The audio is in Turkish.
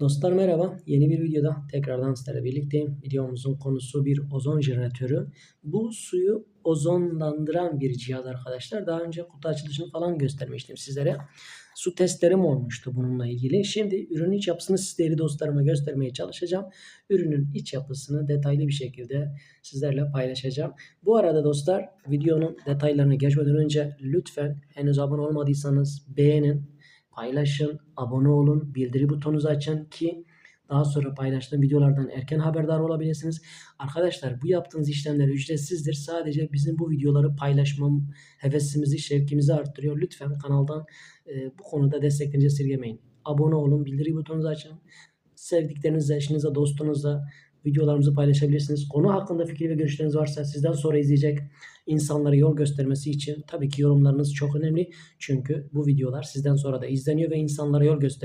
Dostlar merhaba. Yeni bir videoda tekrardan sizlerle birlikteyim. Videomuzun konusu bir ozon jeneratörü. Bu suyu ozonlandıran bir cihaz arkadaşlar. Daha önce kutu açılışını falan göstermiştim sizlere. Su testlerim olmuştu bununla ilgili. Şimdi ürünün iç yapısını sizlere dostlarıma göstermeye çalışacağım. Ürünün iç yapısını detaylı bir şekilde sizlerle paylaşacağım. Bu arada dostlar videonun detaylarına geçmeden önce lütfen henüz abone olmadıysanız beğenin paylaşın, abone olun, bildiri butonunuzu açın ki daha sonra paylaştığım videolardan erken haberdar olabilirsiniz. Arkadaşlar bu yaptığınız işlemler ücretsizdir. Sadece bizim bu videoları paylaşmam hevesimizi, şevkimizi arttırıyor. Lütfen kanaldan e, bu konuda desteklerinizi esirgemeyin. Abone olun, bildiri butonunuzu açın. Sevdiklerinizle, eşinizle, dostunuzla videolarımızı paylaşabilirsiniz. Konu hakkında fikir ve görüşleriniz varsa sizden sonra izleyecek insanlara yol göstermesi için tabii ki yorumlarınız çok önemli. Çünkü bu videolar sizden sonra da izleniyor ve insanlara yol gösteriyor.